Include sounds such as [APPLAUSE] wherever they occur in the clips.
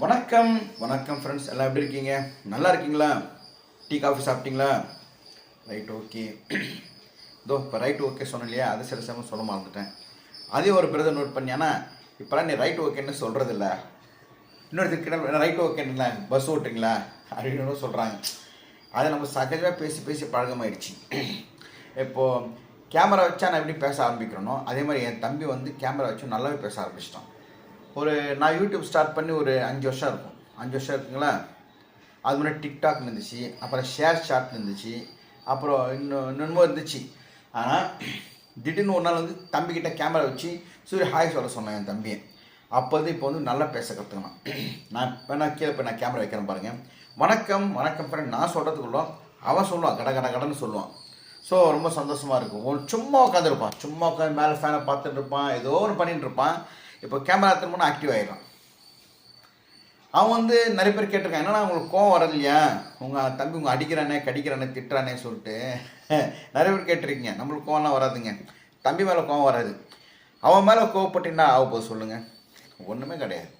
வணக்கம் வணக்கம் ஃப்ரெண்ட்ஸ் எல்லாம் எப்படி இருக்கீங்க? நல்லா இருக்கீங்களா? டீ காஃபி சாப்பிட்டீங்களா? ரைட் ஓகே இதோ இப்போ ரைட் ஓகே சொன்னேன் இல்லையா? அது சில சமயம் சொல்ல மறந்துட்டேன். அதே ஒரு பிரதர் நோட் பண்ணியானா இப்போலாம் நீ ரைட் ஓகேன்னு சொல்கிறதில்ல இன்னொருத்தர் ரைட் ஓகேன்னு பஸ் ஓட்டுறீங்களா? அப்படின்னு சொல்கிறாங்க அதை நம்ம சகஜமாக பேசி பேசி பழகமாயிடுச்சு. இப்போது கேமரா வச்சா நான் எப்படி பேச ஆரம்பிக்கிறேனோ அதே மாதிரி என் தம்பி வந்து கேமரா வச்சு நல்லாவே பேச ஆரம்பிச்சிட்டான். ஒரு நான் யூடியூப் ஸ்டார்ட் பண்ணி ஒரு அஞ்சு வருஷம் இருக்கும். அஞ்சு வருஷம் இருக்குங்களா? அது முன்னாடி டிக்டாக் இருந்துச்சு அப்புறம் ஷேர் ஷாட் இருந்துச்சு அப்புறம் இன்னும் இன்னொன்னுமோ இருந்துச்சு. ஆனால் திடீர்னு ஒரு நாள் வந்து தம்பிக்கிட்ட கேமரா வச்சு சூரிய ஹாய் சொல்ல சொன்னேன் என் தம்பியை. அப்போ வந்து இப்போ வந்து நல்லா பேச கற்றுக்கணும் [CLEARS THROAT] நான் வேணா கீழே போய் நான் கேமரா வைக்கிறேன் பாருங்கள் வணக்கம் வணக்கம் ஃப்ரெண்ட் நான் சொல்கிறதுக்குள்ள அவன் சொல்லுவான் கட கட கடன்னு சொல்லுவான். ஸோ ரொம்ப சந்தோஷமாக இருக்கும். ஒரு சும்மா உட்காந்துருப்பான் சும்மா உட்காந்து மேலே ஃபேனை பார்த்துட்டு இருப்பான். ஏதோ ஒன்று பண்ணிட்டு இருப்பான். இப்போ கேமரா திரும்ப ஆக்டிவ் ஆகிடும் அவன் வந்து நிறைய பேர் கேட்டிருக்கான் என்னன்னா உங்களுக்கு கோவம் வரலையா? இல்லையா உங்கள் தம்பி உங்கள் அடிக்கிறானே கடிக்கிறானே திட்டுறானே சொல்லிட்டு. [LAUGHS] நிறைய பேர் கேட்டிருக்கீங்க நம்மளுக்கு கோவம்லாம் வராதுங்க. தம்பி மேலே கோவம் வராது. அவன் மேலே கோவப்பட்டீங்கன்னா ஆக போகுது சொல்லுங்கள் ஒன்றுமே கிடையாது.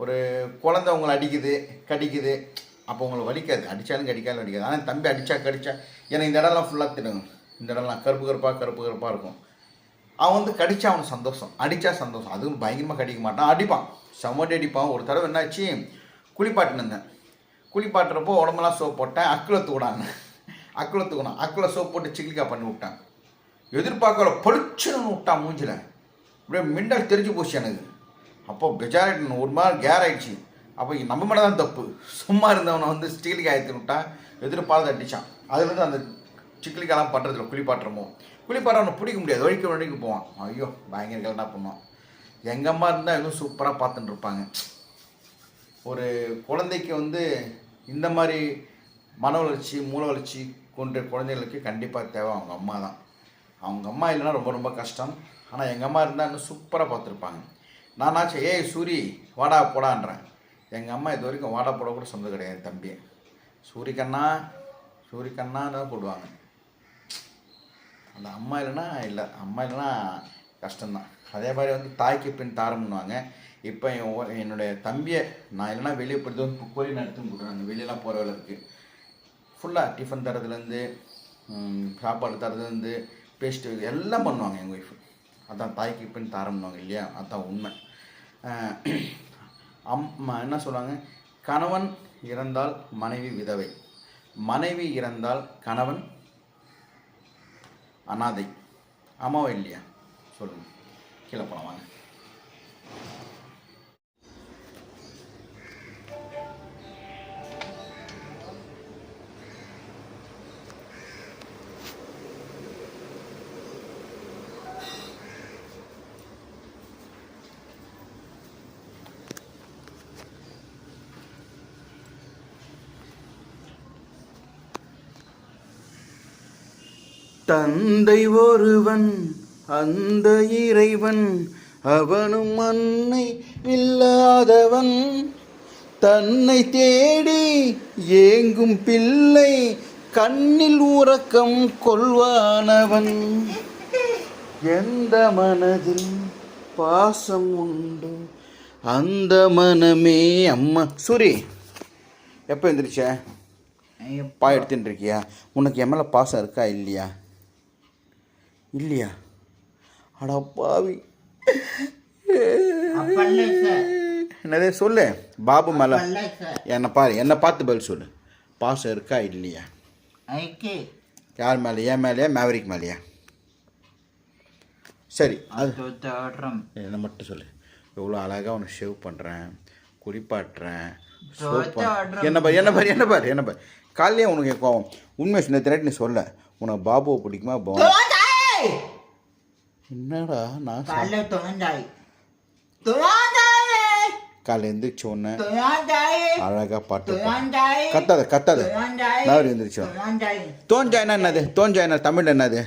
ஒரு குழந்தை உங்களை அடிக்குது கடிக்குது அப்போ உங்களை வலிக்காது. அடித்தாலும் கடிக்காலும் அடிக்காது ஆனால் தம்பி அடித்தா கடித்தா ஏன்னா இந்த இடம்லாம் ஃபுல்லாக திடுங்க இந்த இடம்லாம் கருப்பு கருப்பாக கருப்பு கருப்பாக இருக்கும். அவன் வந்து கடிச்சா அவனுக்கு சந்தோஷம் அடித்தா சந்தோஷம். அதுவும் பயங்கரமாக கடிக்க மாட்டான் அடிப்பான். செம்மடி அடிப்பான். ஒரு தடவை என்னாச்சு குளிப்பாட்டினு இருந்தேன். குளிப்பாட்டுறப்போ உடம்பெல்லாம் சோப் போட்டேன் அக்குல தூடாங்க அக்குல தூக்கணும் அக்குல சோப் போட்டு சிக்கிலிக்கா பண்ணி விட்டான். எதிர்பார்க்கல பளிச்சுன்னு விட்டான் மூஞ்சில். அப்படியே மின்னல் தெரிஞ்சு போச்சு எனக்கு. அப்போ பெஜாரிட்டு ஒரு மாதிரி கேர் ஆயிடுச்சு. அப்போ நம்ம மேலே தான் தப்பு. சும்மா இருந்தவனை வந்து ஸ்டீலுக்கு ஆயத்து விட்டான் எதிர்பார்த்து அடித்தான் அதுலேருந்து அந்த சிக்கிலிக்காலாம் பண்ணுறதில்ல குளிப்பாட்டுறமோ. குளிப்பாட்டுறவனை பிடிக்க முடியாது. ஒழிக்க வழிக்கு போவான். ஐயோ பயங்கர கலண்டா பண்ணுவான்? எங்கள் அம்மா இருந்தால் இன்னும் சூப்பராக பார்த்துட்டு இருப்பாங்க. ஒரு குழந்தைக்கு வந்து இந்த மாதிரி மன வளர்ச்சி மூல வளர்ச்சி கொண்ட குழந்தைகளுக்கு கண்டிப்பாக தேவை அவங்க அம்மா தான். அவங்க அம்மா இல்லைன்னா ரொம்ப ரொம்ப கஷ்டம். ஆனால் எங்கள் அம்மா இருந்தால் இன்னும் சூப்பராக பார்த்துருப்பாங்க. நானாச்சும் ஏய் சூரி வாடா போடான்றேன். எங்கள் அம்மா இது வரைக்கும் வாடா போட கூட சொந்தம் கிடையாது தம்பி. சூரிக்கண்ணா சூரிக்கண்ணா தான் போடுவாங்க. அந்த அம்மா இல்லைன்னா இல்லை. அம்மா இல்லைன்னா கஷ்டம்தான். அதே மாதிரி வந்து தாய்க்கு பின் தாரம்னுவாங்க. இப்போ என் என்னுடைய தம்பியை நான் இல்லைன்னா வெளியே போயிட்டு வந்து கோழி நடத்துன்னு கொடுக்குறாங்க. வெளியெல்லாம் போகிற வேலை இருக்குது ஃபுல்லாக டிஃபன் தரதுலேருந்து சாப்பாடு தரதுலேருந்து பேஸ்ட்டு எல்லாம் பண்ணுவாங்க எங்கள் ஒய்ஃபு அதான் தாய்க்கு பின் தாரம்னுவாங்க இல்லையா? அதான் உண்மை. அம்மா என்ன சொல்லுவாங்க? கணவன் இறந்தால் மனைவி விதவை. மனைவி இறந்தால் கணவன் அனாதை. ஆமாவா இல்லையா? சொல்லுங்கள் கீழே போகலாம் வாங்க. தந்தை ஒருவன் அந்த இறைவன் அவனும் அன்னை இல்லாதவன். தன்னை தேடி ஏங்கும் பிள்ளை கண்ணில் உறக்கம் கொள்வானவன். எந்த மனதில் பாசம் உண்டு அந்த மனமே அம்மா. சூரி எப்போ எந்திரிச்ச? பா எடுத்துட்டு இருக்கியா? உனக்கு என் மேலே பாசம் இருக்கா இல்லையா? இல்லையா? அட பாவி. அப்பல்ல சார். என்னதே சொல்லு? பாபு மேலே என்னை பாரு என்னை பார்த்து பதில் சொல்லு. பாசம் இருக்கா இல்லையா? யார் மேலே என் மேலேயா? மேவரிக் மேலேயா? சரி அது என்ன மட்டும் சொல்லு. எவ்வளோ அழகாக உன்னை ஷேவ் பண்ணுறேன் குளிப்பாட்டுறேன். என்ன பாரு என்ன பாரு என்ன பாரு என்ன பாரு. காலையிலே உனக்கு கோவம். உண்மை சொன்ன திரட்டு நீ சொல்ல. உனக்கு பாபுவை பிடிக்குமா போ என்னடா நான் காலைல தொலைஞ்சாய் தொலைஞ்சாய் காலைல எந்திரிச்ச தொலைஞ்சாய் அழகாக பாட்டு கத்தாத கத்தாத. மேவரி எந்திரிச்சோ தோஞ்சாய்னா என்னது? தோஞ்சாய்னா தமிழ் என்னது?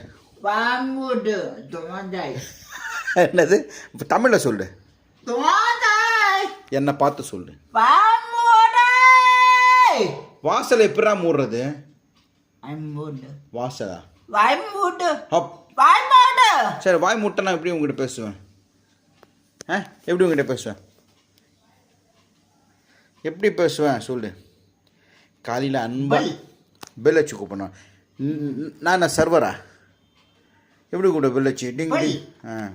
என்னது? [LAUGHS] தமிழில் சொல்லு. என்னை பார்த்து சொல்லு. வாசலை எப்படா மூடுறது? வாசலா? வாய்மூடு. அப் வாய்மூடு சரி வாய் முட்டைனா எப்படி உங்ககிட்ட பேசுவேன்? ஆ? எப்படி உங்ககிட்ட பேசுவேன்? எப்படி பேசுவேன்? சொல்லு. காலையில் அன்பா பல். வச்சு கூப்பிடணும். நான் சர்வரா எப்படி கூப்பிட பெல் வச்சு டிங். டிங் ஆ.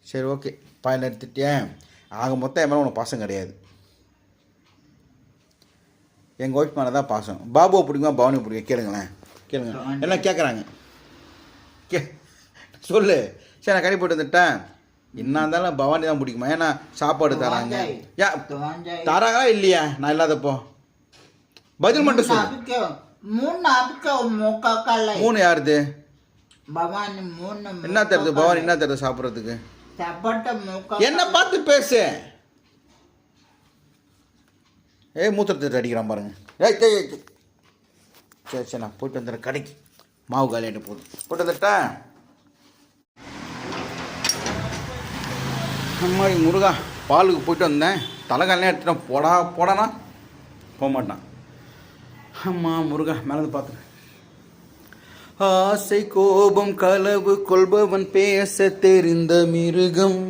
சரி ஓகே பாயில் எடுத்துட்டேன். ஆக மொத்தம் என் மேலே உனக்கு பாசம் கிடையாது. எங்கள் ஒய்ஃப் மேலே தான் பாசம். பாபுவை பிடிக்குமா? பவானி பிடிக்கும்? கேளுங்களேன். கேளுங்க. எல்லாம் கேட்குறாங்க கே சொல்லு. சரி நான் கடை போட்டு வந்துட்டேன். என்ன இருந்தாலும் பவானி தான் பிடிக்குமா? ஏன்னா சாப்பாடு தராங்க. யா தராங்களா இல்லையா? நான் இல்லாதப்போ. பதில் மட்டும் சொல்லு. மூணு யாருது? பவானி மூணு என்ன தருது பவானி என்ன தருது சாப்பிட்றதுக்கு? என்ன பார்த்து பேசு. ஏய் மூத்திரத்தை அடிக்கிறான் பாருங்க. ஏய். சரி சரி நான் போயிட்டு வந்துடுறேன். கடைக்கு. மாவு காலியாட்டு போதும் போட்டு வந்துட்டா? மாதிரி முருகா பாலுக்கு போயிட்டு வந்தேன். தலைகாலாம் எடுத்துட்டேன் போடா போடானா? போக மாட்டான் அம்மா முருகா மேலே பார்த்துட்டு ஆசை கோபம் களவு கொள்பவன் பேச தெரிந்த மிருகம்.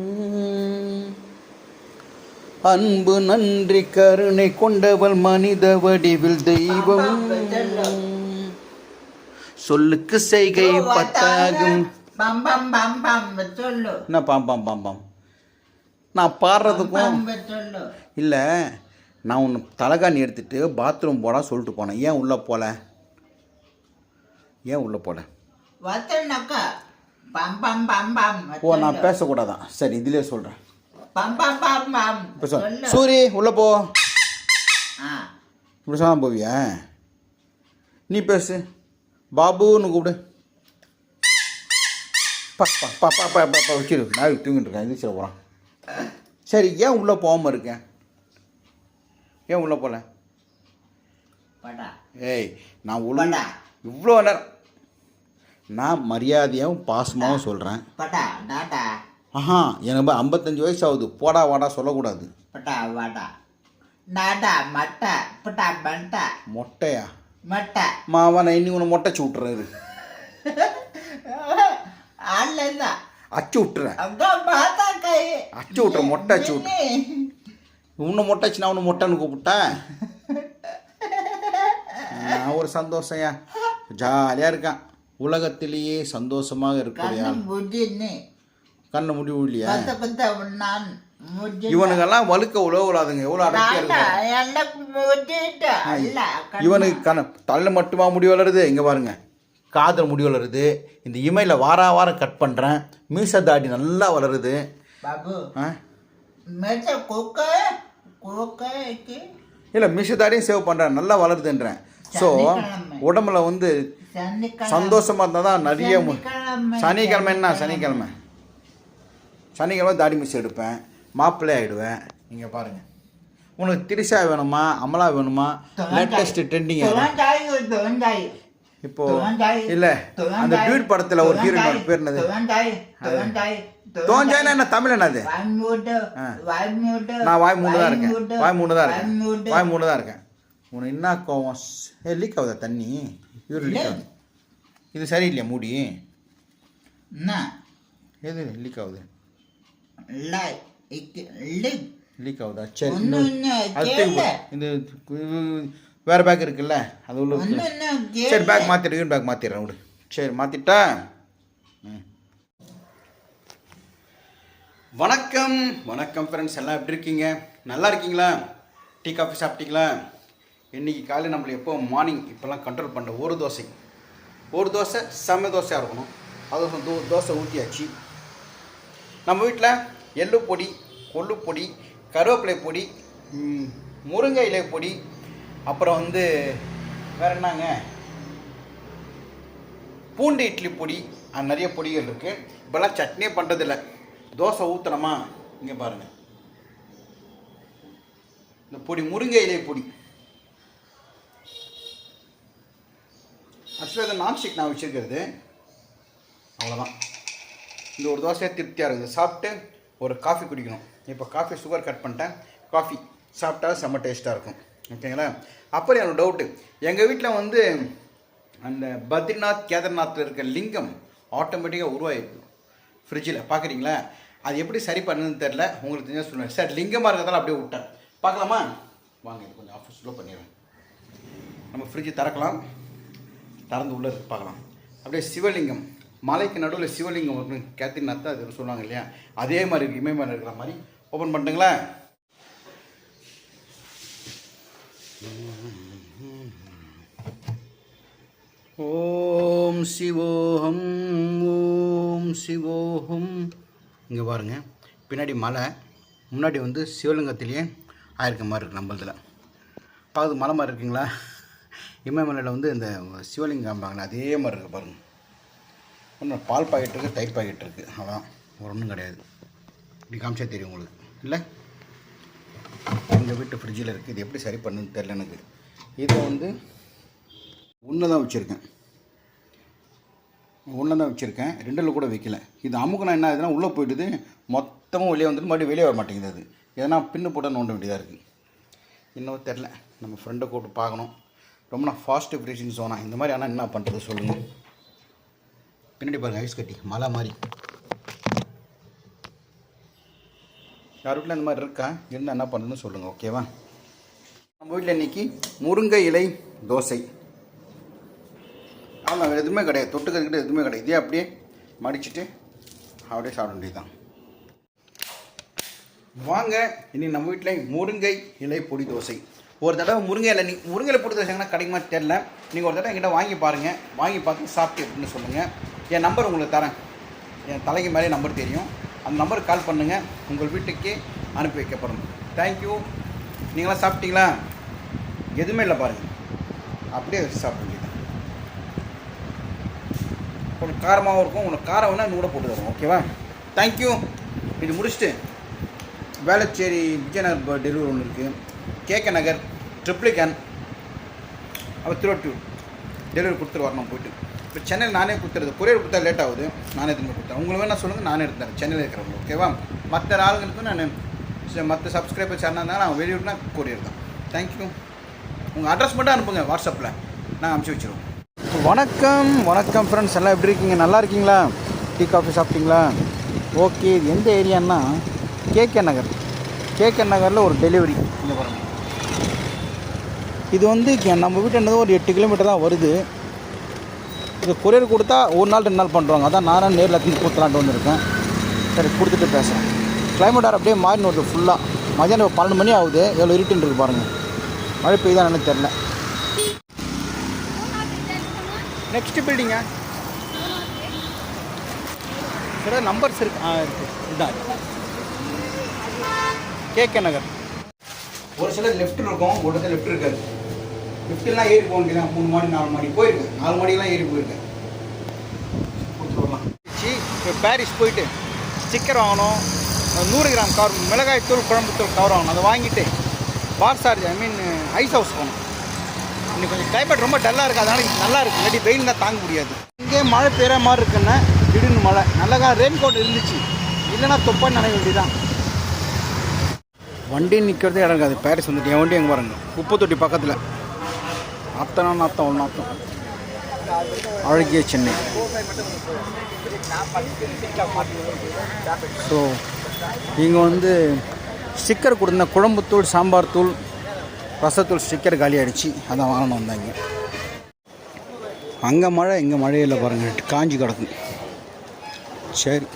அன்பு நன்றி கருணை கொண்டவள் மனித வடிவில் தெய்வம். சொல்லுக்கு செய்கை பத்தாகும் பம் பம் பம் பம் சொல்லு என்ன பாம் பாம் பாம் பாம் நான் பாடுறதுக்கும் இல்லை நான் ஒன்று தலைகாணி எடுத்துட்டு பாத்ரூம் போடா சொல்லிட்டு போனேன் ஏன் உள்ளே போல ஏன் உள்ளே பம் ஓ நான் பேசக்கூடாதான் சரி இதிலே சொல்கிறேன் இப்போ சொல் சூரி உள்ளே போ இப்படி சொன்னா போவியா நீ பேசு பாபுன்னு கூப்பிடு பா பா பா பா வச்சிரு நான் தூங்கிட்டு இருக்கேன் இது சரி போகிறான் சரி ஏன் உள்ளே போகாமல் இருக்கேன் ஏன் உள்ளே போகல ஏய் நான் உள்ள இவ்வளோ நேரம் நான் மரியாதையாகவும் பாசமாகவும் சொல்கிறேன் ஆஹா எனக்கு ஐம்பத்தஞ்சு வயசு ஆகுது போடா வாடா சொல்லக்கூடாது டாடா மட்டா. பட்டா பண்டா மொட்டையா மட்டா இன்னி மொட்டைச்சு விட்டுறேன் அல்ல [LAUGHS] அச்சு விட்டுறேன். அச்சு விட்ற மொட்டை அச்சு விட்ற உன்னை மொட்டைச்சு நான் ஒன்று மொட்டைன்னு கூப்பிட்டேன். நான் ஒரு சந்தோஷம்யா ஜாலியாக இருக்கான். உலகத்திலேயே சந்தோஷமாக இருக்கக்கூடிய கண்ணு முடிவு இல்லையா? நான் இவனுக்கெல்லாம் வழுக்க உழவுலாதுங்க எவ்வளோ கண்ணு. இவனுக்கு கண்ண தள்ள மட்டுமா முடி வளருது? இங்கே பாருங்க. காதல் முடி வளருது. இந்த இமையில் வார வாரம் கட் பண்ணுறேன் மீச தாடி நல்லா வளருது. இல்லை மீச தாடியும் சேவ் பண்ணுறேன் நல்லா வளருதுன்றேன். ஸோ. உடம்புல வந்து சந்தோஷமாக இருந்தால் தான் நிறைய. சனிக்கிழமை. என்ன சனிக்கிழமை. சனிக்கிழமை தாடி மிஸ் எடுப்பேன். மாப்பிள்ளை ஆகிடுவேன் நீங்கள் பாருங்கள் உனக்கு திரிஷா வேணுமா? அமலா வேணுமா? லேட்டஸ்ட் ட்ரெண்டிங் இப்போ இல்லை அந்த பியூட் படத்தில் ஒரு ஹீரோயின் பேர் என்னது? தோஞ்சாயினா என்ன? தமிழ் என்னது நான் வாய் மூணு தான் இருக்கேன். வாய் மூணு தான் இருக்கேன். வாய் மூணு தான் இருக்கேன். உனக்கு என்ன கோவம்? லீக் ஆகுதா தண்ணி? இது லீக் ஆகுது. இது சரியில்லையா மூடி? என்ன? எது லீக் ஆகுது? லை இக்கு லிக் லீக் ஆகுதா சரி. இந்த வேற பேக் இருக்குல்ல அது உள்ள சரி பேக் கேளு. மாற்றிடுவேன் பேக் மாற்றிடுறேன் விடு. சரி மாற்றிட்டா ம். வணக்கம். வணக்கம் ஃப்ரெண்ட்ஸ் எல்லாம் எப்படி இருக்கீங்க? நல்லா இருக்கீங்களா? டீ காஃபி சாப்பிட்டீங்களா? இன்றைக்கி காலையில் நம்மளை எப்போ மார்னிங் இப்போல்லாம் கண்ட்ரோல் பண்ணுற ஒரு தோசை. ஒரு தோசை செம்ம தோசையாக இருக்கணும். அது தோ தோசை ஊற்றியாச்சு நம்ம வீட்டில் எள்ளு பொடி கொள்ளு பொடி கருவேப்பிலை பொடி முருங்கை இலை பொடி அப்புறம் வந்து வேற என்னங்க? பூண்டு இட்லி பொடி நிறைய பொடிகள் இருக்குது இப்போல்லாம் சட்னியே பண்ணுறதில்ல தோசை ஊற்றுனோமா இங்கே பாருங்கள் இந்த பொடி முருங்கை இலை பொடி. ஆக்சுவலாக இது நான்ஸ்டிக் நான் வச்சுருக்கிறது. அவ்வளோதான் இந்த ஒரு தோசையாக திருப்தியாக இருக்குது சாப்பிட்டு ஒரு காஃபி குடிக்கணும். இப்போ காஃபி சுகர் கட் பண்ணிட்டேன். காஃபி சாப்பிட்டா செம்ம டேஸ்ட்டாக இருக்கும். ஓகேங்களா அப்புறம் என்னோட டவுட்டு எங்கள் வீட்டில் வந்து அந்த பத்ரிநாத் கேதார்நாத்தில் இருக்க லிங்கம் ஆட்டோமேட்டிக்காக உருவாகிருக்கும் ஃப்ரிட்ஜில் பார்க்குறீங்களா அது எப்படி சரி பண்ணுன்னு தெரில உங்களுக்கு தெரிஞ்சால் சொல்லுவேன் சார் லிங்கமாக இருக்கிறதால அப்படியே விட்டேன். பார்க்கலாமா? வாங்க இது கொஞ்சம் ஆஃபீஸ் ஸ்லோ பண்ணிடுறேன். நம்ம ஃப்ரிட்ஜை திறக்கலாம். திறந்து உள்ளே இருக்கு பார்க்கலாம். அப்படியே சிவலிங்கம். மலைக்கு நடுவில் சிவலிங்கம் ஒன்று கேத்தின் அத்தை அது சொல்லுவாங்க இல்லையா? அதே மாதிரி இருக்கு இமயமலை இருக்கிற மாதிரி ஓப்பன் பண்ணுங்களா ஓம் சிவோகம் ஓம் சிவோகம் இங்கே பாருங்க பின்னாடி மலை முன்னாடி வந்து சிவலிங்கத்திலேயே ஆயிருக்க மாதிரி இருக்குது நம்மளதில். பார்க்குறது மலை மாதிரி இருக்குங்களா? இமயமலையில் வந்து இந்த சிவலிங்கம் காமிப்பாங்களே அதே மாதிரி இருக்குது பாருங்கள் ஒன்று பால் பாக்கெட் இருக்குது தயிர் பாக்கெட் இருக்குது அதான். ஒரு ஒன்றும் கிடையாது. இப்படி காமிச்சா தெரியும் உங்களுக்கு. இல்லை? எங்கள் வீட்டு ஃப்ரிட்ஜில் இருக்குது இது எப்படி சரி பண்ணுன்னு தெரில எனக்கு. இதை வந்து ஒன்று தான் வச்சுருக்கேன். ஒன்று தான் வச்சுருக்கேன். ரெண்டில் கூட வைக்கல. இது அமுக்குனா என்ன ஆகுதுன்னா உள்ளே போயிட்டுது மொத்தமும் வெளியே வந்துட்டு மறுபடியும் வெளியே வர மாட்டேங்குது அது. எதனா பின்னு போட்டால் நோண்ட வேண்டியதாக இருக்குது இன்னும் தெரில நம்ம ஃப்ரெண்டை கூப்பிட்டு பார்க்கணும். ரொம்ப நான் ஃபாஸ்ட் ஃப்ரீசிங் சோனா இந்த மாதிரி ஆனால் என்ன பண்ணுறது சொல்லுங்கள் பின்னாடி பாருங்கள் ஐஸ் கட்டி. மலை மாதிரி யார் வீட்டில் இந்த மாதிரி இருக்கா? இருந்தால் என்ன பண்ணுறதுன்னு சொல்லுங்கள் ஓகேவா நம்ம வீட்டில் இன்னைக்கு முருங்கை இலை தோசை. ஆமாம் வேறு எதுவுமே கிடையாது. தொட்டுக்கிறதுக்கிட்ட எதுவுமே கிடையாது. இதே அப்படியே மடிச்சுட்டு அப்படியே சாப்பிட வேண்டியதுதான். வாங்க இன்னைக்கு நம்ம வீட்டில் முருங்கை இலை பொடி தோசை. ஒரு தடவை முருங்கை இலை நீ முருங்கை இலை பொடி தோசைங்கன்னா கிடைக்குமா தெரில நீங்கள் ஒரு தடவை என்கிட்ட வாங்கி பாருங்கள் வாங்கி பார்த்து சாப்பிட்டு அப்படின்னு சொல்லுங்கள் என் நம்பர் உங்களுக்கு தரேன். என் தலைக்கு மேலே நம்பர் தெரியும். அந்த நம்பருக்கு கால் பண்ணுங்கள் உங்கள் வீட்டுக்கே அனுப்பி வைக்கப்படும். தேங்க்யூ நீங்களாம் சாப்பிட்டீங்களா? எதுவுமே இல்லை பாருங்கள் அப்படியே வச்சு சாப்பிட கொஞ்சம் காரமாகவும் இருக்கும். உங்களுக்கு காரம் வேணால் இன்னும் கூட போட்டு தரும் ஓகேவா தேங்க்யூ இது முடிச்சுட்டு வேளச்சேரி விஜயநகர் டெலிவரி ஒன்று இருக்குது கேகே நகர் ட்ரிப்ளிகன் அப்புறம் திருவட்டூர் டெலிவரி கொடுத்துட்டு வரணும் போயிட்டு. இப்போ சென்னையில் நானே கொடுத்துறது கொரியர் கொடுத்தா லேட் ஆகுது. நானே திரும்ப கொடுத்தேன் உங்களுக்கு வேணால் சொல்லுங்கள் நானே எடுத்துறேன் சென்னையில் இருக்கிறவங்க ஓகேவா மற்ற ஆளுங்களுக்கு நான் மற்ற சப்ஸ்கிரைபர் சேனல் இருந்தால் நான் வெளியூர்னா கொரியர் தான். தேங்க்யூ உங்கள் அட்ரஸ் மட்டும் அனுப்புங்க வாட்ஸ்அப்பில் நான் அனுப்பிச்சி வச்சிருவோம் வணக்கம் வணக்கம் ஃப்ரெண்ட்ஸ் எல்லாம் எப்படி இருக்கீங்க? நல்லா இருக்கீங்களா? டீ காஃபி சாப்பிட்டீங்களா? ஓகே இது எந்த ஏரியான்னா கேகே நகர். கேகே நகரில் ஒரு டெலிவரி இந்த பாருங்க. இது வந்து நம்ம வீட்டு என்னது ஒரு எட்டு கிலோமீட்டர் தான் வருது. இது கொரியர் கொடுத்தா ஒரு நாள் ரெண்டு நாள் பண்ணுறாங்க அதான் நானும் நேரில் தீர்த்து கொடுத்துலான்ட்டு வந்திருக்கேன். சரி கொடுத்துட்டு பேசுகிறேன் கிளைமேட் ஆர் அப்படியே மாறினு வருது ஃபுல்லாக மதியானம் பன்னெண்டு மணி ஆகுது. எவ்வளோ இருட்டுன்னு இருக்கு பாருங்கள் மழை பெய்யுதான் எனக்கு தெரில நெக்ஸ்ட்டு பில்டிங்க சார் நம்பர்ஸ் இருக்கு. ஆ இருக்குது இதுதான் கே நகர். ஒரு சில லெஃப்ட் இருக்கும் ஒரு சில லெஃப்ட் இருக்காது. லிஃப்ட்லாம் ஏறி போக வேண்டியதான் மூணு மாடி நாலு மாடி போயிருக்கு. நாலு மாடிலாம் ஏறி போயிருக்கேன் சி, இப்போ பாரிஸ் போயிட்டு ஸ்டிக்கர் வாங்கணும். நூறு கிராம் கவர் மிளகாய் தூள் குழம்பு தூள் கவர் வாங்கணும். அதை வாங்கிட்டு பார் charge I mean ice house போகணும். இன்னைக்கு கொஞ்சம் கிளைமேட் ரொம்ப டல்லாக இருக்குது அதனால நல்லா இருக்குது இல்லாட்டி வெயில் தான் தாங்க முடியாது. இங்கே மழை பெய்கிற மாதிரி இருக்குன்னா திடீர்னு மழை. நல்லா ரெயின் கோட் இருந்துச்சு. இல்லைன்னா தொப்பான்னு நினைக்க வேண்டியதான் வண்டி நிற்கிறதே இடம் இருக்காது. பாரிஸ் வந்துட்டு என் வண்டி எங்கே பாருங்க. குப்பை தொட்டி பக்கத்தில். அத்தனை நாத்தம் ஒரு நாத்தம் அழகிய சென்னை. ஸோ இங்கே வந்து ஸ்டிக்கர் கொடுத்த குழம்புத்தூள் சாம்பார் தூள் ரசத்தூள் ஸ்டிக்கர் காலி ஆயிடுச்சு. அதான் வாங்கணும் வந்தாங்க. அங்கே மழை இங்கே மழையில் பாருங்கள் காஞ்சி கிடக்கும் சரி.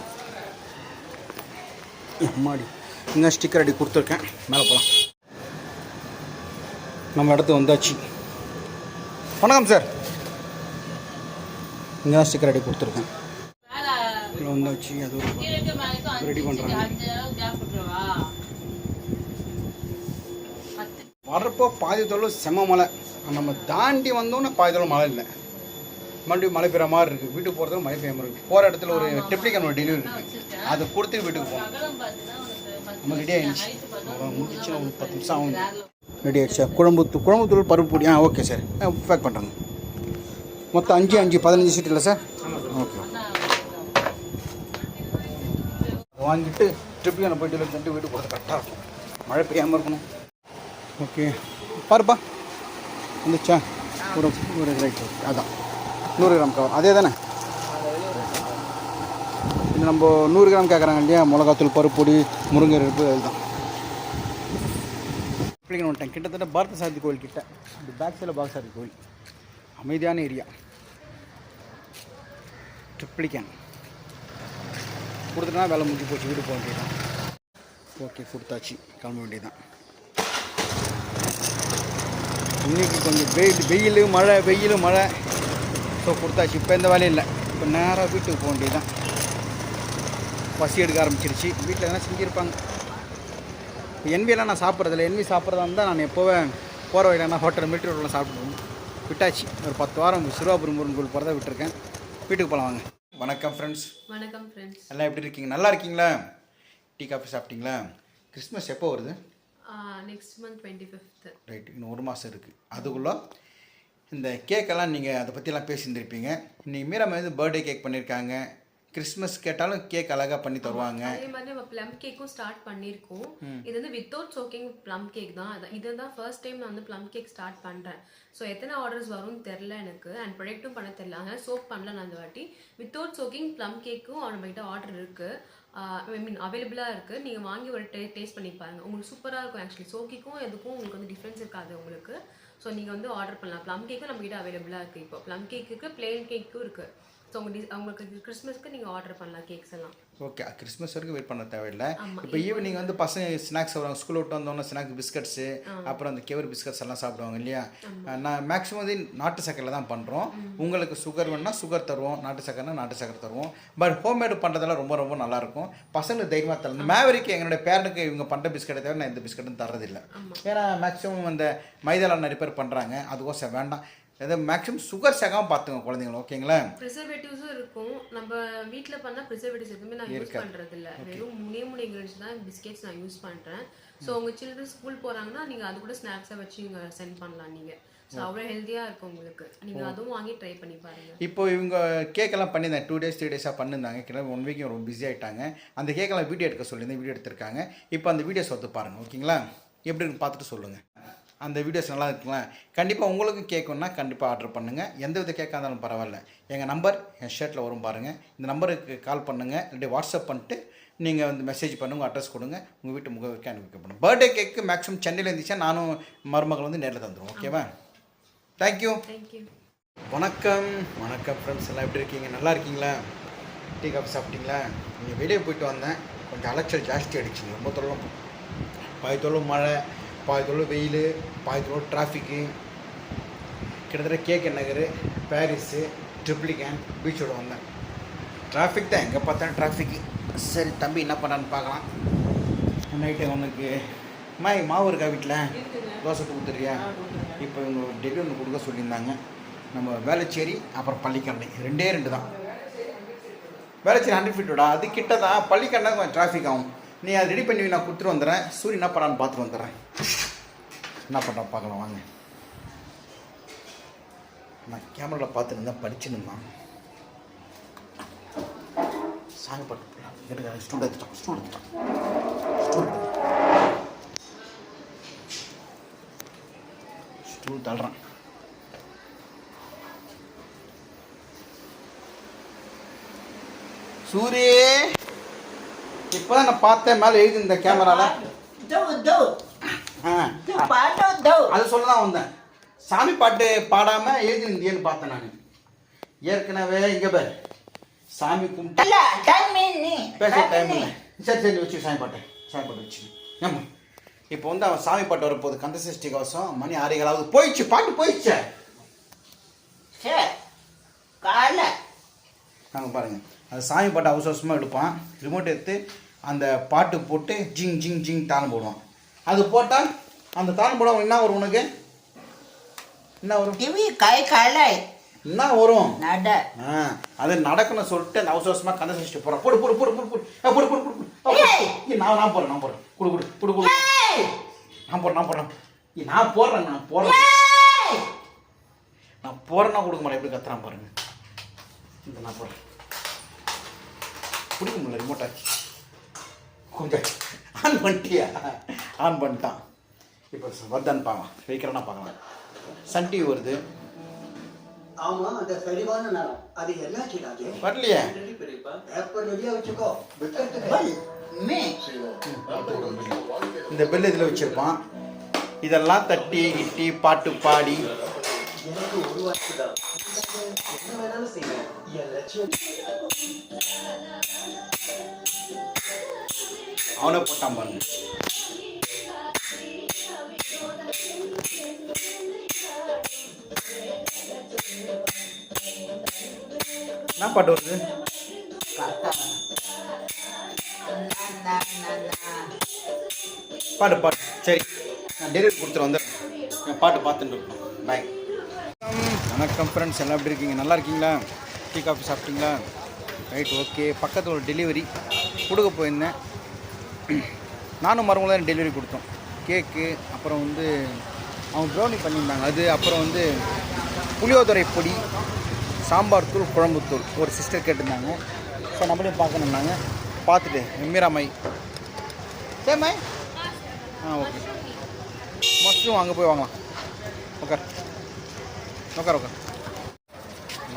அம்மாடி இங்கே ஸ்டிக்கர் அடி கொடுத்துருக்கேன். மேலே போகலாம் நம்ம இடத்து வந்தாச்சு. வணக்கம் சார். இங்கே தான் ஸ்டிக்கர் அடி கொடுத்துருக்கேன். இங்கே வந்தாச்சு அது ஒரு ரெடி பண்ணுறாங்க வர்றப்போ பாதி தொழில் செம்ம மழை. நம்ம தாண்டி வந்தோன்னே பாதி தொழில் மழை இல்லை. மறுபடியும் மழை பெய்கிற மாதிரி இருக்குது வீட்டுக்கு போகிறதுக்கு மழை பெய்யாமல் இருக்குது போகிற இடத்துல ஒரு டெப்ளிகன் ஒரு டெலிவரி இருக்குது அதை கொடுத்து வீட்டுக்கு போகணும். நம்ம ரெடி ஆகிடுச்சு முடிச்சு ஒரு பத்து நிமிஷம் ஆகும் ரெடி ஆகிடுச்சா குழம்பு தூள் குழம்பு தூள் பருப்பு பொடி. ஆ ஓகே சார் பேக் பண்ணுறேங்க மொத்தம் அஞ்சு அஞ்சு பதினஞ்சு சீட் இல்லை சார் ஓகே வாங்கிட்டு ட்ரிப்ளிகனை போயிட்டு தந்துட்டு வீட்டுக்கு போகிறது கரெக்டாக இருக்கும். மழை பெய்யாமல் இருக்கணும். ஓகே பாருப்பா. வந்துச்சா? ஒரு ஒரு ரைட் அதான். நூறு கிராம் கவர் அதே தானே? நம்ம நூறு கிராம் கேட்குறாங்க இல்லையா? மிளகாத்தூள் பருப்பொடி முருங்கை இருப்பு அதுதான். எக்ஸ்பிளைன் பண்ணிட்டேன் கிட்டத்தட்ட பாரத சாரதி கோயில் கிட்ட. அந்த பேக் சைடில் பாரத சாரதி கோயில். அமைதியான ஏரியா ட்ரிப்ளிகேன். கொடுத்துட்டா வேலை முடிஞ்சு போச்சு. வீடு போக வேண்டியதான் ஓகே கொடுத்தாச்சு. கிளம்ப வேண்டியதான் இன்னைக்கு கொஞ்சம் வெயில் வெயில் மழை வெயில் மழை. ஸோ கொடுத்தாச்சு. இப்போ எந்த வேலையும் இல்லை. இப்போ நேராக வீட்டுக்கு போக வேண்டியதான் பசி எடுக்க ஆரம்பிச்சிருச்சு. வீட்டில் எதனா செஞ்சுருப்பாங்க. என்வியெல்லாம் நான் சாப்பிட்றதில்ல. என்வி சாப்பிட்றதா இருந்தால் நான் எப்போவே போகிற வழியில் நான் ஹோட்டல் மிலிட்ரி ரோட்டில் சாப்பிடுவோம். விட்டாச்சு. ஒரு பத்து வாரம் சிறுவாபுரம் கோயில் போகிறதா விட்டுருக்கேன். வீட்டுக்கு போகலாம் வாங்க. வணக்கம் ஃப்ரெண்ட்ஸ் வணக்கம் ஃப்ரெண்ட்ஸ் எல்லாம் எப்படி இருக்கீங்க? நல்லா இருக்கீங்களா? டீ காஃபி சாப்பிட்டீங்களா? கிறிஸ்மஸ் எப்போ வருது? Next month twenty fifth right இன்னும் ஒரு மாதம் இருக்குது அதுக்குள்ளே இந்த கேக்கெல்லாம் நீங்கள் அதை பற்றிலாம் பேசியிருந்திருப்பீங்க. இன்னைக்கு மீரா வந்து பர்த்டே கேக் பண்ணியிருக்காங்க. கிறிஸ்மஸ் கேட்டாலும் கேக் அழகாக பண்ணி தருவாங்க. அதே மாதிரி நம்ம ப்ளம் கேக்கும் ஸ்டார்ட் பண்ணியிருக்கோம் இது வந்து வித்தவுட் சோக்கிங் ப்ளம் கேக் தான். இதுதான் ஃபர்ஸ்ட் டைம் நான் வந்து ப்ளம் கேக் ஸ்டார்ட் பண்ணுறேன் ஸோ எத்தனை ஆர்டர்ஸ் வரும்னு தெரில எனக்கு. அண்ட் ப்ரொடக்ட்டும் பண்ண தெரில அதனால் சோக் பண்ணல நான் அந்த வாட்டி. வித்தவுட் சோக்கிங் ப்ளம் கேக்கும் நம்மகிட்ட ஆர்டர் இருக்குது ஐ மீன் அவைலபிளாக இருக்குது நீங்கள் வாங்கி ஒரு டே டேஸ்ட் பண்ணி பாருங்க. உங்களுக்கு சூப்பராக இருக்கும் ஆக்சுவலி சோக்கிக்கும் எதுக்கும் உங்களுக்கு வந்து டிஃப்ரென்ஸ் இருக்காது உங்களுக்கு. ஸோ நீங்கள் வந்து ஆர்டர் பண்ணலாம். ப்ளம் கேக்கும் நம்மகிட்ட அவைலபிளாக இருக்குது இப்போ ப்ளம் கேக்குக்கு பிளெயின் கேக்கும் இருக்குது ஸோ உங்க உங்களுக்கு கிறிஸ்மஸ்க்கு நீங்கள் ஆர்டர் பண்ணலாம் கேக்ஸ் எல்லாம். ஓகே கிறிஸ்மஸ் வரைக்கும் வெயிட் பண்ண தேவையில்லை. இப்போ ஈவினிங் வந்து பசங்க ஸ்நாக்ஸ் வருவாங்க. ஸ்கூல் விட்டு வந்தோன்னே ஸ்நாக்ஸ் பிஸ்கட்ஸு அப்புறம் அந்த கெவர் பிஸ்கட்ஸ் எல்லாம் சாப்பிடுவாங்க இல்லையா? நான் மேக்ஸிமம் வந்து நாட்டு சக்கரையில் தான் பண்ணுறோம் உங்களுக்கு சுகர் வேணும்னா சுகர் தருவோம். நாட்டு சக்கரைனா நாட்டு சக்கரை தருவோம். பட் ஹோம்மேடு பண்ணுறதெல்லாம் ரொம்ப ரொம்ப நல்லாயிருக்கும் பசங்களுக்கு தைரியமாக தரலாம் மேவரிக்கு எங்களுடைய பேரனுக்கு இவங்க பண்ணுற பிஸ்கட்டை தவிர நான் இந்த பிஸ்கட்டும் தரதில்லை ஏன்னா மேக்ஸிமம் அந்த மைதாலாம் நிறைய பேர் பண்ணுறாங்க அதுக்கோசம் வேண்டாம். எதை மேக்ஸிமம் சுகர் சேர்க்காம பார்த்துங்க குழந்தைங்கள ஓகேங்களா ப்ரிசர்வேட்டிவ்ஸும் இருக்கும். நம்ம வீட்டில் பண்ணால் ப்ரிசர்வேட்டிவ்ஸ் எதுவுமே நான் யூஸ் பண்ணுறது இல்ல வெறும் மூணே மூணு இன்க்ரீடியன்ஸ் தான் பிஸ்கெட்ஸ் நான் யூஸ் பண்ணுறேன் ஸோ உங்கள் சில்ட்ரன் ஸ்கூல் போகிறாங்கன்னா நீங்கள் அது கூட ஸ்நாக்ஸாக வச்சு நீங்கள் சென்ட் பண்ணலாம் நீங்கள் ஸோ அவ்வளோ ஹெல்த்தியாக இருக்கும் உங்களுக்கு. நீங்கள் அதுவும் வாங்கி ட்ரை பண்ணி பாருங்க. இப்போ இவங்க கேக்கெல்லாம் பண்ணியிருந்தாங்க டூ டேஸ் த்ரீ டேஸாக பண்ணியிருந்தாங்க. கிளம்பி ஒன் வீக் ரொம்ப பிஸி ஆகிட்டாங்க அந்த கேக்கெல்லாம் வீடியோ எடுக்க சொல்லியிருந்தேன் வீடியோ எடுத்திருக்காங்க. இப்போ அந்த வீடியோஸ் வந்து பாருங்கள் ஓகேங்களா எப்படி பார்த்துட்டு சொல்லுங்கள் அந்த வீடியோஸ் நல்லா இருக்குங்களா? கண்டிப்பாக உங்களுக்கும் கேட்கணுன்னா கண்டிப்பாக ஆர்டர் பண்ணுங்கள் எந்த வித கேக்காக இருந்தாலும் பரவாயில்ல. எங்கள் நம்பர் என் ஷர்ட்டில் வரும் பாருங்கள் இந்த நம்பருக்கு கால் பண்ணுங்கள் இல்லாட்டி வாட்ஸ்அப் பண்ணிட்டு நீங்கள் வந்து மெசேஜ் பண்ணுங்க அட்ரஸ் கொடுங்க. உங்கள் வீட்டு முகவரிக்கு அனுப்பி வைக்கப்படும். பர்த்டே கேக்கு மேக்ஸிமம் சென்னையில் இருந்துச்சா நானும் மருமகள் வந்து நேரில் தந்துடுவோம் ஓகேவா தேங்க்யூ தேங்க்யூ வணக்கம். வணக்கம் ஃப்ரெண்ட்ஸ் எல்லாம் எப்படி இருக்கீங்க? நல்லா இருக்கீங்களா? டீ காஃபி சாப்பிட்டீங்களா? நீங்கள் வெளியே போயிட்டு வந்தேன். கொஞ்சம் அலைச்சல் ஜாஸ்தி ஆகிடுச்சிங்க ரொம்ப தொல்லும் பாயத்தொல்லும் மழை. பாயத்தொல்லும் வெயில் பாயத்தொல்லும் டிராஃபிக்கு கிட்டத்தட்ட கேக் நகர் பாரிஸு ட்ரிப்ளிகேன் பீச்சோட வந்தேன். டிராஃபிக் தான் எங்கே பார்த்தாலும் டிராஃபிக்கு சரி தம்பி என்ன பண்ணான்னு பார்க்கலாம். நைட்டு உனக்கு மாய் மாவு இருக்கா வீட்டில் தோசை கொடுத்துறியா இப்போ இவங்க டெல்லி ஒன்று கொடுக்க சொல்லியிருந்தாங்க. நம்ம வேளச்சேரி அப்புறம் பள்ளிக்கரணை. ரெண்டே ரெண்டு தான். வேளச்சேரி ஹண்ட்ரட் ஃபீட்டோட அது கிட்ட தான் பள்ளிக்கரணை கொஞ்சம் டிராஃபிக் ஆகும். நீ அதை ரெடி பண்ணி நான் கொடுத்துட்டு வந்துடுறேன். சூரிய என்ன பண்ணான்னு பார்த்துட்டு வந்துடுறேன். என்ன பண்ணுறான் பார்க்கலாம் வாங்க. நான் கேமராவில் பார்த்துட்டு இருந்தேன் படிச்சுன்னு இருந்தான் பாட்டு போடலாம். எடுங்க ஸ்டூல் எடுத்துட்டான் ஸ்டூல் எடுத்துட்டான் ஸ்டூல் தள்ளுறான். தள்ளுறான் சூரி இப்போதான் நான் பார்த்தேன் மேலே எழுதி இந்த do. அது சொல்ல தான் வந்தேன். சாமி பாட்டு பாடாம எழுதிருந்தியன்னு பார்த்தேன் நான். ஏற்கனவே இங்க பாரு. சாமி கும்பிட்டு. பேச டைம். இல்லை. சரி சரி வச்சு சாமி பாட்டு. சாமி பாட்டு வச்சு ஏம்மா? இப்போ வந்து அவன் சாமி பாட்டு வரப்போகுது. கந்த சஷ்டி கவசம் மணி ஆறுகளாவது. போயிடுச்சு பாட்டு போயிடுச்சு. Sir. Kala. நாங்க பாருங்க. அது சாமி பாட்டு அவசர அவசரமாக எடுப்பான். ரிமோட் எடுத்து அந்த பாட்டு போட்டு ஜிங் ஜிங் ஜிங் தாளம் போடுவான். அது போட்டால் அந்த தாளம் போட என்ன வரும் உனக்கு? என்ன வரும்? Iwi kai kalai. என்ன வரும்? Nada. ஆ அது நடக்கணும்னு சொல்லிட்டு அந்த அவசர அவசரமாக கந்த சஷ்டி போடுறான். போடு போடு போடு போடு போடு. நான் நான் போடுறேன் நான் போடுறேன். குடு குடு குடு குடு! நான் போடுறேன் நான் போடுறேன். நான் போடுறேன் நான் போடுறேன்! நான் போடுறேன்னா கொடுக்க மாட்டேன். எப்படி கத்துறான் பாருங்க. இந்த நான் போடுறேன். பிடிக்க முடியல ரிமோட் ஆச்சு. கொஞ்சம் ஆன் பண்ணிட்டியா? ஆன் பண்ணிட்டான். இப்போ வருதான்னு பார்க்கலாம். வைக்கிறேன்னா பார்க்கலாம். சன் டிவி வருது. ஆமா அந்த சரிவான நேரம். அது என்னாச்சு ராஜே வரலையே. பேப்பர் ரெடியா வச்சுக்கோ. இந்த பெல் இதில் வச்சுருப்பான். இதெல்லாம் தட்டி கிட்டி பாட்டு பாடி. எனக்கு ஒரு வாய்ப்பு தான். என்ன வேணாலும் செய்வேன். என் லட்சியம். அவனை போட்டான் பாருங்க. என்ன பாட்டு வருது? பாட்டு பாட்டு. சரி நான் டெலிவரி கொடுத்துட்டு வந்துடுறேன். நான் பாட்டு பார்த்துட்டு இருக்கோம். பாய் வணக்கம் ஃப்ரெண்ட்ஸ் எல்லாம் எப்படி இருக்கீங்க? நல்லா இருக்கீங்களா? டீ காஃபி சாப்பிட்டீங்களா? ரைட் ஓகே பக்கத்தில் ஒரு டெலிவரி கொடுக்க போயிருந்தேன். நானும் மருமகளும் தான் டெலிவரி கொடுத்தோம். கேக்கு அப்புறம் வந்து அவங்க ப்ரௌனி பண்ணியிருந்தாங்க. அது அப்புறம் வந்து புளியோதரை பொடி சாம்பார் தூள் குழம்புத்தூள் ஒரு சிஸ்டர் கேட்டிருந்தாங்க. ஸோ நம்மளையும் பார்க்கணுன்னாங்க பார்த்துட்டு மீராமை சேமாய் ஆ ஓகே மஷ்ரூம் அங்கே போய் வாங்கலாம். உட்கார் உட்கார் உட்கார்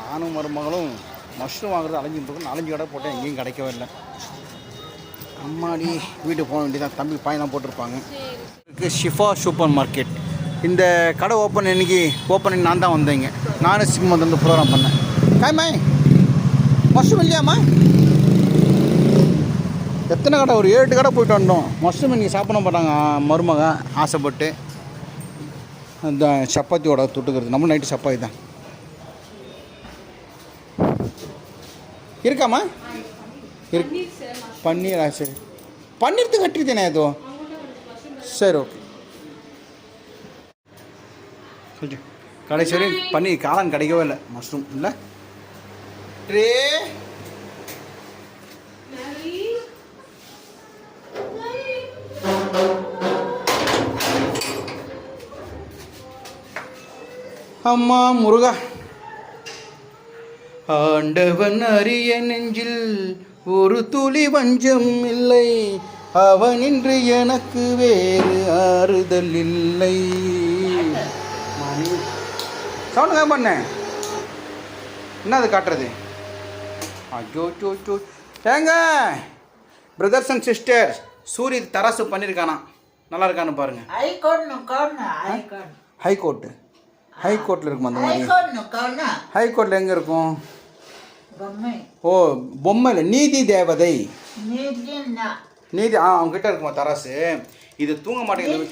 நானும் மருமகளும் மஷ்ரூம் வாங்குறது அலைஞ்சு போகணும் நாலஞ்சு கடை போட்டேன். எங்கேயும் கிடைக்கவே இல்லை. அம்மாடி வீட்டுக்கு போக வேண்டியதான் தம்பி பையனாக போட்டிருப்பாங்க. இருக்கு ஷிஃபா சூப்பர் மார்க்கெட். இந்த கடை ஓப்பன் இன்னைக்கு ஓப்பன் நான் தான் வந்தேங்க. நானும் சிம்ம வந்து ப்ரோக்ராம் பண்ணேன். காய்மாய் மஷ்ரூம் இல்லையாம்மா எத்தனை கடை? ஒரு ஏழு கடை போயிட்டு வந்தோம். மஷ்ரூம் இன்றைக்கி சாப்பிட மாட்டாங்க மருமக ஆசைப்பட்டு. அந்த சப்பாத்தியோட தொட்டுக்கிறது. நம்ம நைட்டு சப்பாத்தி தான். இருக்காம்மா இருக்கு பன்னீரா சரி. பன்னீர் கட்டிருத்தேனே அது சரி ஓகே. கொஞ்சம் கடைசி வரையும் பன்னீர் காளான் கிடைக்கவே இல்லை. மஷ்ரூம் இல்லை? ட்ரே. அம்மா முருகா. ஆண்டவன் அரிய நெஞ்சில் ஒரு துளி வஞ்சம் இல்லை. அவனின்று எனக்கு வேறு ஆறுதல் இல்லை. சவுண்டுங்க பண்ணேன் என்ன அது காட்டுறது? அஜோ சோ சோ ஏங்க பிரதர்ஸ் அண்ட் சிஸ்டர் சூரிய தராசு பண்ணியிருக்கானா நல்லா இருக்கான்னு பாருங்க. கொன்னு ஹைகோர்ட்டு ஹைகோர்ட்டில் இருக்குமா அந்த மாதிரி. ஹைகோர்ட்டில் எங்கே இருக்கும்? பொம்மை. ஓ பொம்மையில் நீதி தேவதை. நீதி ஆ அவங்ககிட்ட இருக்குமா தராசு? இது தூங்க மாட்டேங்குது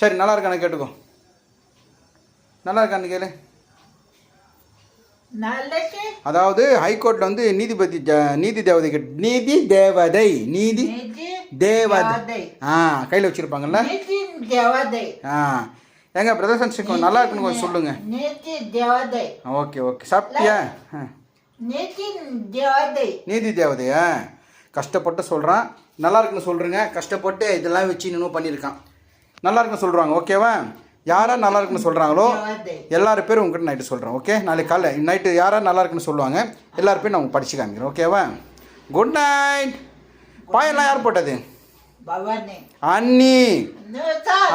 சரி நல்லா இருக்கானு கேட்டுக்கோ. நல்லா இருக்கான்னு கேளு. அதாவது ஹைகோர்ட்டில் வந்து நீதிபதி நீதி தேவதை நீதி தேவதை நீதி தேவதை. ஆ கையில் வச்சுருப்பாங்கல்ல? ஆ. எங்க பிரதர்ஷன் சிக்கம் நல்லா இருக்குன்னு கொஞ்சம் சொல்லுங்க. தேவதை. Okay okay. சாப்பிட்டியா? தேவதை. நீதி தேவதையா? கஷ்டப்பட்டு சொல்கிறான் நல்லா இருக்குன்னு சொல்கிறேங்க கஷ்டப்பட்டு இதெல்லாம் வச்சு இன்னும் பண்ணியிருக்கான். நல்லா இருக்குன்னு சொல்கிறாங்க ஓகேவா? யாரா நல்லா இருக்குன்னு சொல்கிறாங்களோ. எல்லாரும் பேரும் உங்ககிட்ட நைட்டு சொல்கிறேன் ஓகே? நாளைக்கு காலைல. நைட்டு யாரா நல்லா இருக்குன்னு சொல்லுவாங்க எல்லாரும் பேரும் நான் உங்களுக்கு படிச்சு காமிக்கிறேன் ஓகேவா? குட் நைட் பாயெல்லாம் யார் போட்டது? அண்ணி.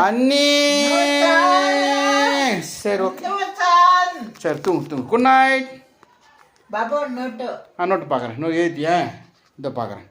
அண்ணி சரி ஓகே சரி தூங்கு தூங்கு. குட் நைட் பாபு நோட்டு நான் நோட்டு பார்க்குறேன். இன்னும் எழுதியா இதை பார்க்குறேன்.